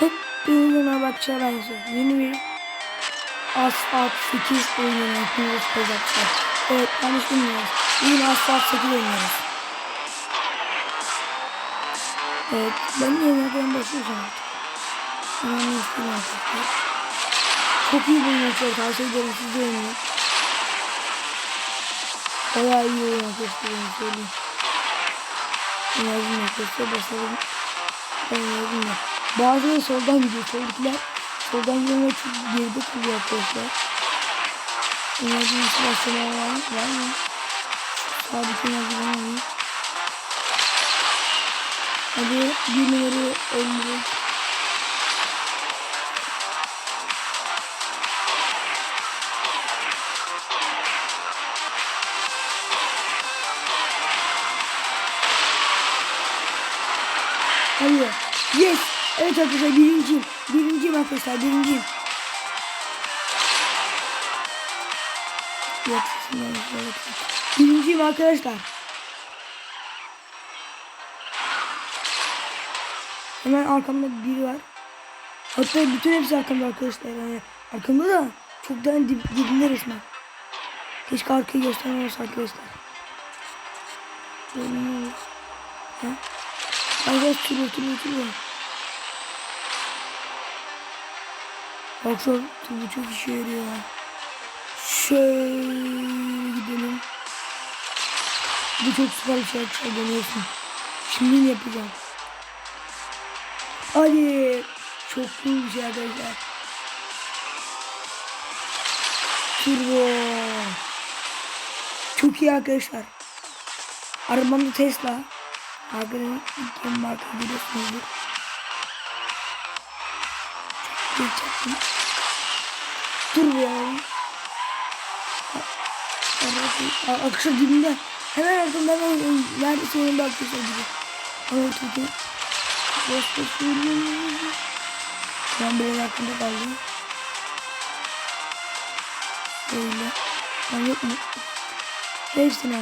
Hep oyununa bakacağım bence. Yeni bir Asphalt 8 oyununa hepiniz olacaklar. Evet yanlış bilmiyoruz. Yine Asphalt 8 oynuyoruz. Evet ben de yeniden başlayacağım artık. Önemli istedim arkadaşlar. Çok iyi bir oyun yapıyor. Tavsiye ederim siz de oynayın. Bayağı iyi oyun ben söyleyeyim. Enerjim arkadaşlar basalım. Ben enerjim yok. Bazıları soldan gidiyor. Soldakiler soldan çok geride kalıyor arkadaşlar. Enerjim nasıl başlamaya var mı? Var mı? Sabit enerjiden alayım. Hadi bir numara öldürün. Arkadaşlar birinciyim. Birinciyim arkadaşlar birinciyim. Evet. Birinciyim arkadaşlar. Hemen arkamda biri var. Hatta bütün hepsi arkamda arkadaşlar. Yani arkamda da çok daha dib, dibinde resmen. Keşke arkayı göstermem olsa arkadaşlar. Görünüyor. Ha? Arkadaş turu turu turu. Bak şu turu çok işe yarıyor. Şöyle gidelim. Bu çok süper bir şey arkadaşlar deniyorsun. Şimdi yapacağım. Hadi. Çok iyi bir şey arkadaşlar. Turbo. Çok iyi arkadaşlar. Arabam da Tesla. Markanın ilk marka biliyorsunuzdur. Çektim. Turbo. Araba akışa dibinde. Hemen arkamdan hemen neredeyse yanımda akışa gibi. Evet, evet. Başka söyleyeyim. Ben biraz hakkında kaldım. Böyle. Ben yok mu? Hepsini al.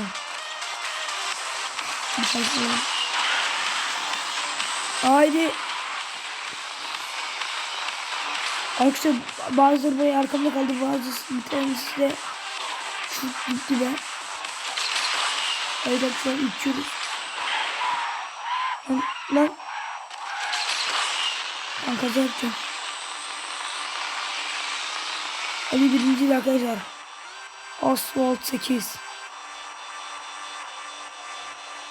Bir tane alalım. Haydi. Arkadaşlar bazıları böyle arkamda kaldı. Bazısı bir tanesi de şu gitti be. Evet arkadaşlar içiyoruz. Lan, lan. Ben kaza yapacağım. Ali birinci arkadaşlar. Asphalt 8.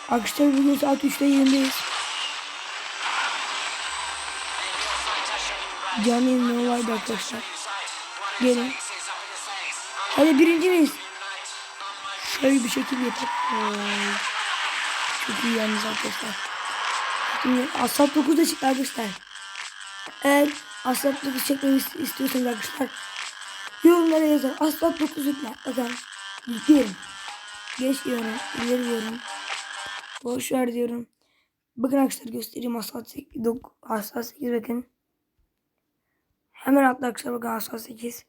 Arkadaşlar bugün saat 3'te yayındayız. Canlı yayın olaydı arkadaşlar. Gelin. Hadi birinci miyiz? Şöyle bir şekil yapalım. Çok iyi yalnız arkadaşlar. Şimdi Asphalt 9 da çıktı arkadaşlar. Eğer Asphalt 9 çekmemi istiyorsanız arkadaşlar yorumlara yazın. Asphalt 9 yükle. Bakın yükleyelim. Geç diyorum. ileri diyorum. Boş diyorum. Bakın arkadaşlar göstereyim Asphalt 8. dok- Asphalt 8 bakın. Hemen arkadaşlar bakın Asphalt 8.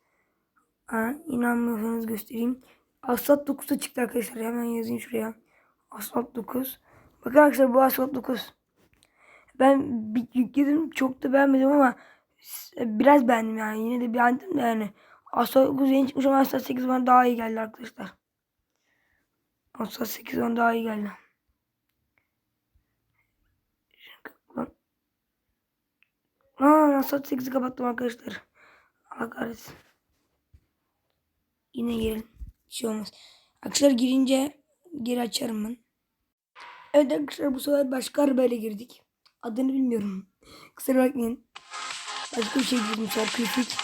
Ha, inanmıyorsanız göstereyim. Asphalt 9'da çıktı arkadaşlar. Hemen yazayım şuraya. Asphalt 9. Bakın arkadaşlar bu Asphalt 9. Ben yükledim. Çok da beğenmedim ama biraz beğendim yani. Yine de beğendim de yani. Asphalt 9 yeni çıkmış ama Asphalt 8 bana daha iyi geldi arkadaşlar. Asphalt 8 bana daha iyi geldi. Aa, Asphalt 8'i kapattım arkadaşlar. Allah kahretsin. Yine girelim. Bir şey olmaz. Arkadaşlar girince geri açarım ben. Evet arkadaşlar bu sefer başka arabayla girdik. Adını bilmiyorum. Kusura bakmayın. Başka bir şey girdim. Sarkıfik.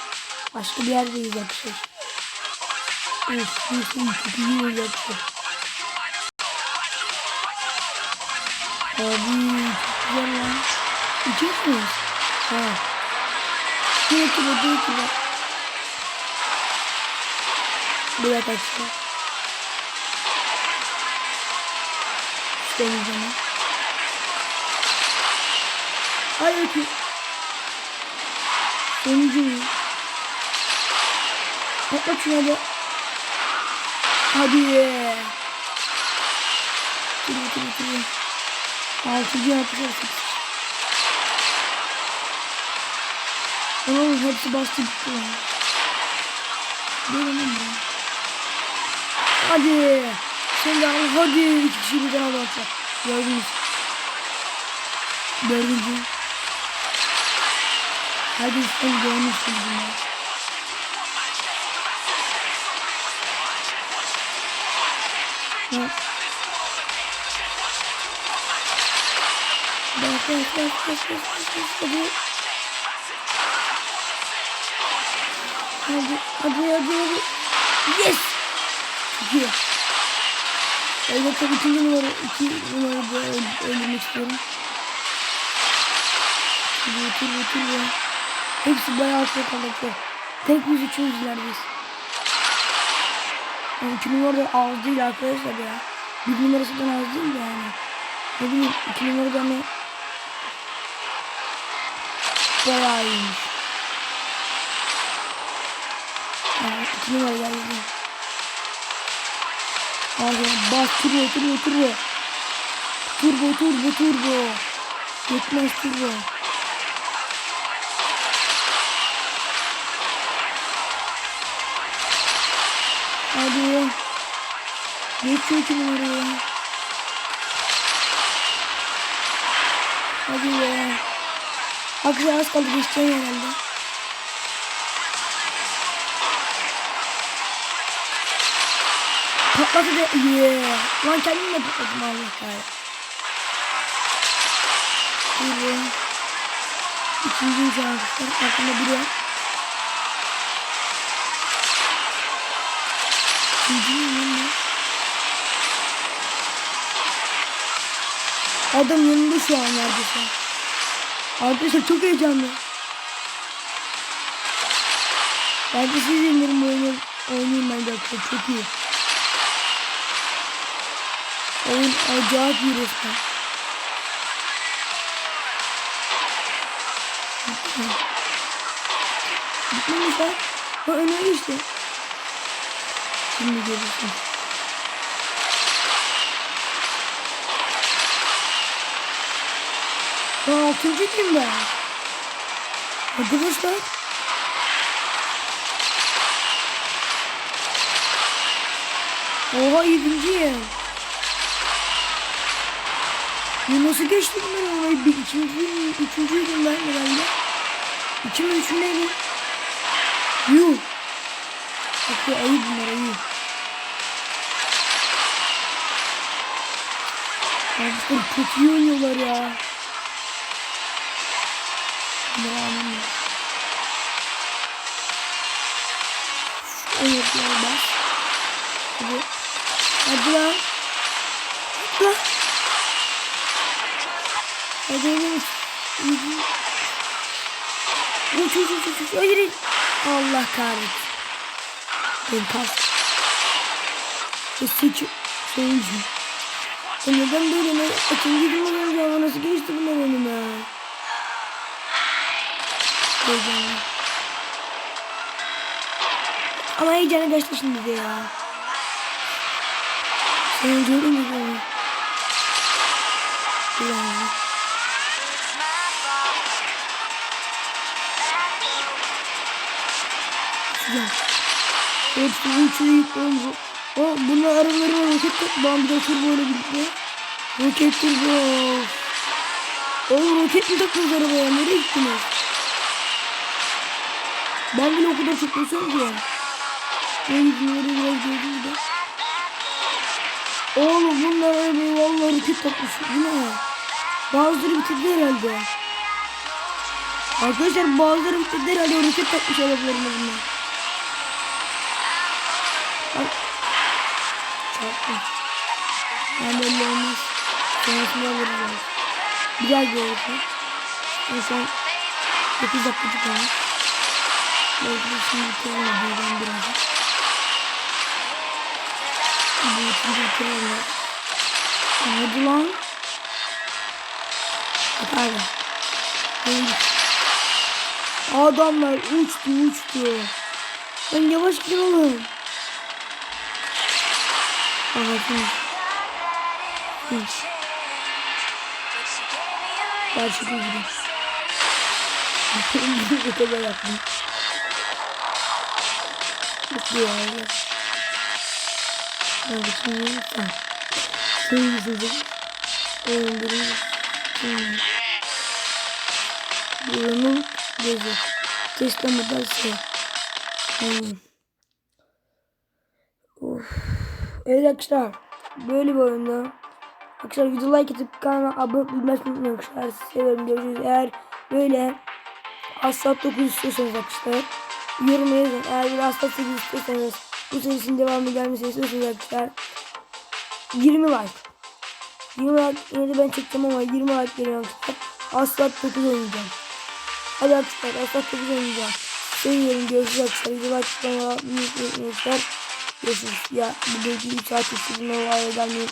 Başka bir yerdeyiz arkadaşlar. Şey çok iyi olacak. Abi güzel lan. İçiyor musunuz? Bir kilo, bir kilo. Dakika arkadaşlar. İşte yiyeceğim. Hayır ki. Sonuncu. Patlat şunu hadi. Hadi. Dur dur dur. Altıncı yapacağız. Oğlum hepsi bastı gitti lan. Benim mi? Hadi. Şimdi al hadi. İki kişi birden al atacak. Gördünüz. Dördüncü. Hadi üstten görmüşsünüz bunlar. Ha. Bas bas bas bas bas bas bas hadi. Hadi hadi hadi. Yes. İyi. Elbette ikinci numara, iki numarayı da öl- öldürmek istiyorum. Turbo, turbo, turbo. Hepsi bayağı altı kalacak. Tek bizi çözdüler biz. Yani iki numara da az değil arkadaşlar ya. Bir numarasından az değil de yani. Ne bileyim iki numara da hani bayağı iyiymiş. Yani iki numara geldi. Abi bas turbo turbo turbo. Turbo turbo turbo. Yetmez turbo. Hadi. Geçiyor iki numarayı. Hadi be. Arkadaşlar az kaldı geçeceğim herhalde. Patladı da yeah. Lan kendim de patladım Allah kahretsin. Buyurun. İkinci üç arkadaşlar. Arkamda biri var. İkinci? Adam yanında şu an neredeyse. Arkadaşlar çok heyecanlı. De siz indirim oyunu oynayayım ben de çok iyi. Oyun acayip iyi resmen. Bitmemiş ha. Ha öne geçti. Şimdi görürsün. Ben altıncı kim ben? Arkadaşlar. Oha yedinciyim. Ya nasıl geçtim ben orayı? Bir ikinci, üçüncüydüm ben herhalde. İki mi üç mü neydi? Yuh. Bak ayı bunlar ayı. Arkadaşlar çok iyi oynuyorlar ya. Bunları anlamıyorum. Evet ya bak. Hadi. Hadi lan. Hadi lan. Hadi oğlum. Uç uç uç uç. Hayır. Allah kahretsin. Ben pas. Seç. Sonucu. E neden böyle ne? İkinci gün olunca ama nasıl geçti bunlar önüme? Heyecanlı. Ama heyecanı geçti şimdi de ya. Sen gördün mü bunu? Yani. Güzel. Hepsi üçü ilk oldu. O bunun araları. Roket takmam bir de turbo ile birlikte. Roket turbo. Oğlum roket mi taktınız arabaya? Nereye gittiniz? Ben bile o kadar basıyorum ki. Ne gidiyordu biraz gördüm de. Oğlum bunlar arabayı vallahi roket takmış. Bu ne? Bazıları bitirdi herhalde. Arkadaşlar bazıları bitirdi herhalde roket takmış arabalarına bunlar. Çarptım. Olmaz. Sonrasında alırız yani. Güzel bir olursa. En son 9 dakikacık olmuş. Belki de şimdi bitirelim videodan birazcık. Bu üçüncü bitirelim. Hadi lan. Benim- Adamlar uçtu uçtu. Ben yavaş gidin finish. Finish. Ben çok gidiyorum. Bir kadar yaptım. Mutlu ya. Hadi şimdi sen. Şimdi sizin. Öldürün. Buranın gözü. Teslamada şey. Hmm. Evet arkadaşlar. Böyle bir oyunda. Arkadaşlar video like atıp kanala abone olmayı unutmayın arkadaşlar. Sizi seviyorum. Görüşürüz. Eğer böyle Aslat 9 istiyorsanız arkadaşlar. Yoruma yazın. Eğer bir Aslat 8 istiyorsanız bu serisinin devamı gelmesini istiyorsanız arkadaşlar. 20 like. 20 like yine de ben çekeceğim ama 20 like geliyor arkadaşlar. Aslat 9 oynayacağım. Hadi arkadaşlar Aslat 9 oynayacağım. Seviyorum. Görüşürüz arkadaşlar. Video like kanala unutmayın arkadaşlar. Görüşürüz. Ya bu bilgiyi saat içinde o ayardan unutmayın.